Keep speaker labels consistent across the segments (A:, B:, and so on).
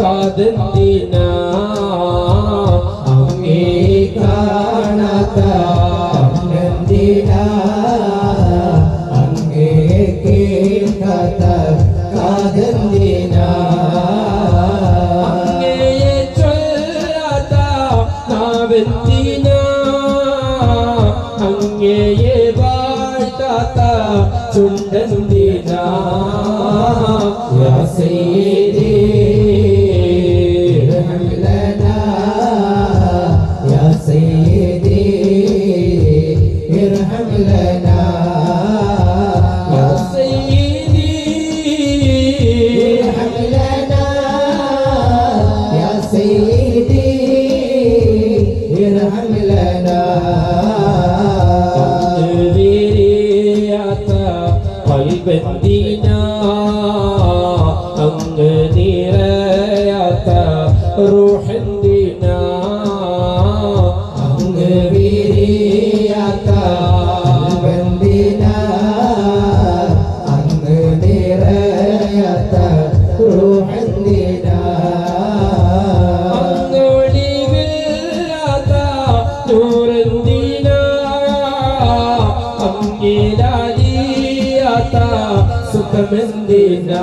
A: കാതന്തിന അങ്ങേ കാണാത്ത നന്ദിന അങ്ങേ കേൾക്കാത്ത കാതന്തിന. അങ്ങയെ ചൊല്ലാത്ത നാവെന്തിന അങ്ങയെ വാഴ്ത്താത്ത ചുണ്ടെന്തിന യാ സയ്യേ لنا قد بريعة قلب الدين ഇല്ലാത്ത സുഖമെന്തിനാ?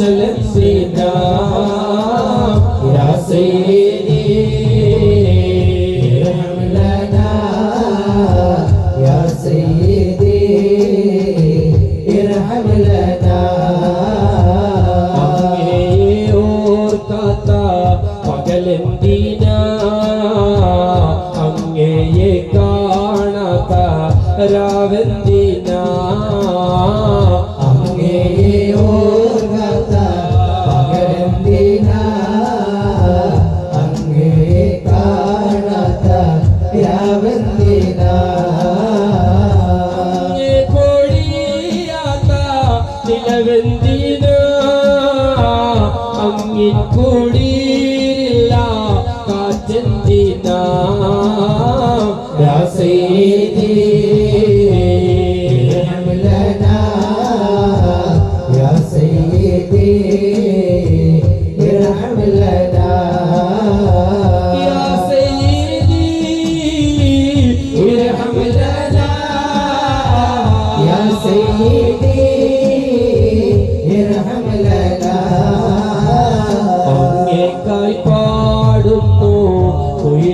A: Muslim now. പൊടി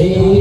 A: Senhor.